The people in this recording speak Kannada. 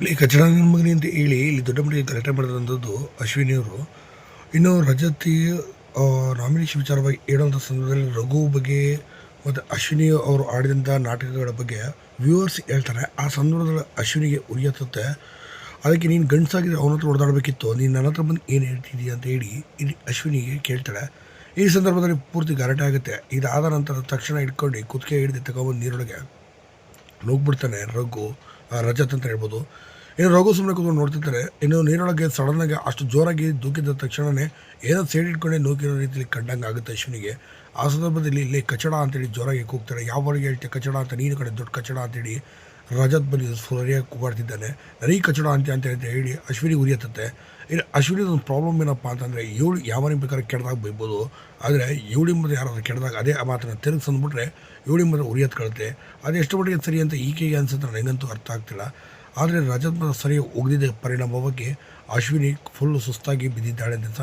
ಇಲ್ಲಿ ಕಚಡ ಮಗನಿ ಅಂತ ಹೇಳಿ ಇಲ್ಲಿ ದೊಡ್ಡ ಮಟ್ಟಿಗೆ ಗಲಾಟೆ ಮಾಡಿದಂಥದ್ದು ಅಶ್ವಿನಿಯವರು. ಇನ್ನು ರಜತಿ ನಾಮಿನೇಷನ್ ವಿಚಾರವಾಗಿ ಹೇಳುವಂಥ ಸಂದರ್ಭದಲ್ಲಿ ರಘು ಬಗ್ಗೆ ಮತ್ತು ಅಶ್ವಿನಿ ಅವರು ಆಡಿದಂಥ ನಾಟಕಗಳ ಬಗ್ಗೆ ವ್ಯೂವರ್ಸ್ ಹೇಳ್ತಾರೆ. ಆ ಸಂದರ್ಭದಲ್ಲಿ ಅಶ್ವಿನಿಗೆ ಉರಿಯತ್ತೆ ಅದಕ್ಕೆ ನೀನು ಗಂಡಸಾಗಿದ್ರೆ ಅವನ ಹತ್ರ ಓಡಾಡಬೇಕಿತ್ತು. ನೀನು ನನ್ನ ಹತ್ರ ಬಂದು ಏನು ಹೇಳ್ತಿದ್ದೀಯ ಅಂತ ಹೇಳಿ ಇಲ್ಲಿ ಅಶ್ವಿನಿಗೆ ಕೇಳ್ತಾಳೆ. ಈ ಸಂದರ್ಭದಲ್ಲಿ ಪೂರ್ತಿ ಗಲಾಟೆ ಆಗುತ್ತೆ. ಇದಾದ ನಂತರ ತಕ್ಷಣ ಇಟ್ಕೊಂಡು ಕುತ್ತಿಗೆ ಹಿಡಿದು ತಗೊಬಂದು ನೀರೊಳಗೆ ನುಗ್ಬಿಡ್ತಾನೆ ರಘು. ರಜತ್ ಅಂತ ಹೇಳ್ಬೋದು. ಇನ್ನು ರಘು ಸುಮ್ಮನೆ ಕೂತ್ಕೊಂಡು ನೋಡ್ತಿರ್ತಾರೆ. ಇನ್ನು ನೀರೊಳಗೆ ಸಡನ್ನಾಗಿ ಅಷ್ಟು ಜೋರಾಗಿ ದೂಕಿದ ತಕ್ಷಣವೇ ಏನೋ ಇಟ್ಕೊಂಡೆ ನೂಕಿರೋ ರೀತಿಯಲ್ಲಿ ಕಂಡಂಗೆ ಆಗುತ್ತೆ ಅಶ್ವಿನಿಗೆ ಆ ಸಂದರ್ಭದಲ್ಲಿ ಇಲ್ಲಿ ಕಚಡ ಅಂತೇಳಿ ಜೋರಾಗಿ ಕೂಗ್ತಾರೆ. ಯಾವರಿಗೆ ಹೇಳ್ತೆ ಕಚಡ ಅಂತ? ನೀನು ಕಡೆ ದೊಡ್ಡ ಕಚಡ ಅಂತೇಳಿ ರಜತ್ ಬಲಿ ಸರಿಯಾಗಿ ಕೂಗಾಡ್ತಿದ್ದಾನೆ ನನಗೆ ಕಚಡ ಅಂತ ಅಂತ ಅಂತ ಹೇಳಿ ಅಶ್ವಿನಿ ಉರಿಯತ್ತೆ ಇನ್ನು ಅಶ್ವಿನಿ ಒಂದು ಪ್ರಾಬ್ಲಮ್ ಏನಪ್ಪ ಅಂತಂದರೆ ಇವಳು ಯಾವನಿಗೆ ಬೇಕಾದ್ರೆ ಕೆಡ್ದಾಗ ಬೈಬೋದು. ಆದರೆ ಇವಳಿ ಮುಂದೆ ಯಾರಾದ್ರೂ ಕೆಡ್ದಾಗ ಅದೇ ಆ ಮಾತನ್ನು ತಿರುಗಿಸ್ ಅಂದ್ಬಿಟ್ರೆ ಇವಳಿ ಮುಂದೆ ಉರಿಯತ್ ಕಳುತ್ತೆ ಅದು ಎಷ್ಟು ಮಟ್ಟಿಗೆ ಸರಿ ಅಂತ ಈಕೆಗೆ ಅನ್ಸುತ್ತೆ ನನಗಂತೂ ಅರ್ಥ ಆಗ್ತಿಲ್ಲ. ಆದರೆ ರಜತ್ ಮಾತ್ರ ಸರಿ ಪರಿಣಾಮ ಪರಿಣಾಮವಾಗಿ ಅಶ್ವಿನಿ ಫುಲ್ ಸುಸ್ತಾಗಿ ಬಿದ್ದಿದ್ದಾಳೆ ಅಂತ